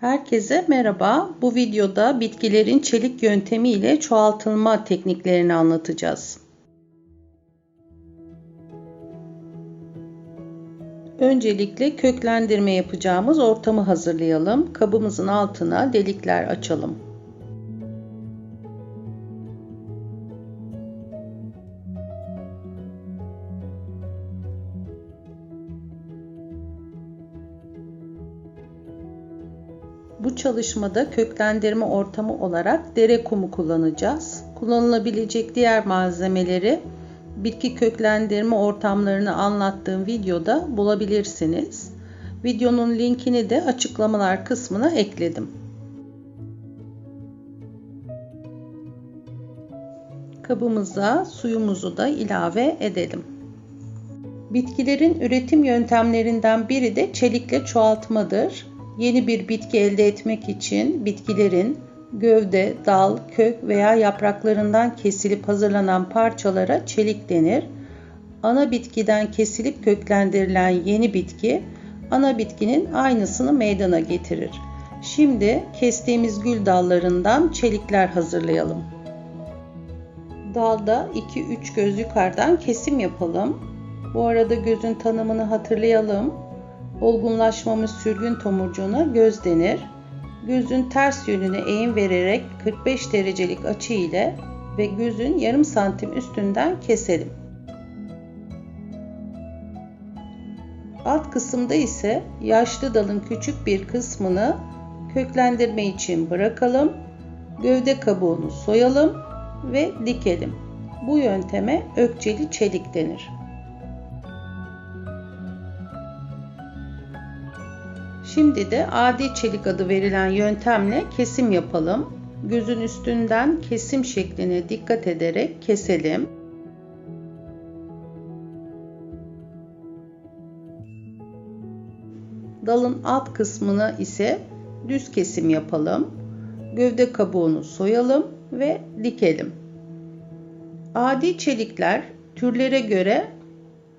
Herkese merhaba. Bu videoda bitkilerin çelik yöntemi ile çoğaltılma tekniklerini anlatacağız. Öncelikle köklendirme yapacağımız ortamı hazırlayalım. Kabımızın altına delikler açalım. Bu çalışmada köklendirme ortamı olarak dere kumu kullanacağız. Kullanılabilecek diğer malzemeleri bitki köklendirme ortamlarını anlattığım videoda bulabilirsiniz. Videonun linkini de açıklamalar kısmına ekledim. Kabımıza suyumuzu da ilave edelim. Bitkilerin üretim yöntemlerinden biri de çelikle çoğaltmadır. Yeni bir bitki elde etmek için bitkilerin gövde, dal, kök veya yapraklarından kesilip hazırlanan parçalara çelik denir. Ana bitkiden kesilip köklendirilen yeni bitki ana bitkinin aynısını meydana getirir. Şimdi kestiğimiz gül dallarından çelikler hazırlayalım. Dalda 2-3 göz yukarıdan kesim yapalım. Bu arada gözün tanımını hatırlayalım. Olgunlaşmamış sürgün tomurcuğuna göz denir. Gözün ters yönüne eğim vererek 45 derecelik açı ile ve gözün yarım santim üstünden keselim. Alt kısımda ise yaşlı dalın küçük bir kısmını köklendirme için bırakalım. Gövde kabuğunu soyalım ve dikelim. Bu yönteme ökçeli çelik denir. Şimdi de adi çelik adı verilen yöntemle kesim yapalım. Gözün üstünden kesim şekline dikkat ederek keselim. Dalın alt kısmına ise düz kesim yapalım. Gövde kabuğunu soyalım ve dikelim. Adi çelikler türlere göre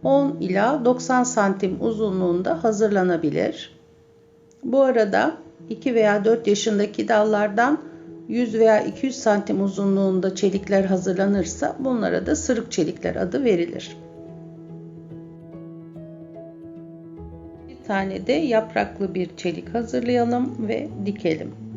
10 ila 90 santim uzunluğunda hazırlanabilir. Bu arada 2 veya 4 yaşındaki dallardan 100 veya 200 santim uzunluğunda çelikler hazırlanırsa bunlara da sırık çelikler adı verilir. Bir tane de yapraklı bir çelik hazırlayalım ve dikelim.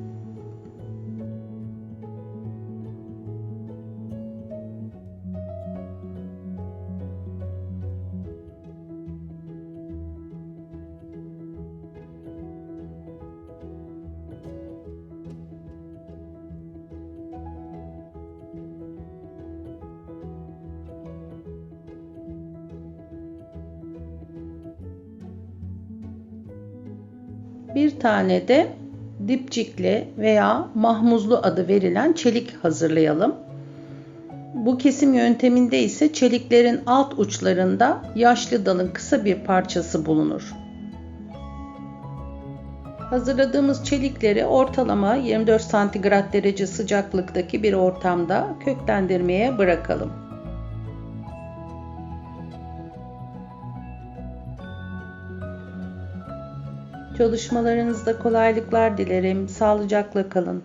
Bir tane de dipçikli veya mahmuzlu adı verilen çelik hazırlayalım. Bu kesim yönteminde ise çeliklerin alt uçlarında yaşlı dalın kısa bir parçası bulunur. Hazırladığımız çelikleri ortalama 24 santigrat derece sıcaklıktaki bir ortamda köklendirmeye bırakalım. Çalışmalarınızda kolaylıklar dilerim. Sağlıcakla kalın.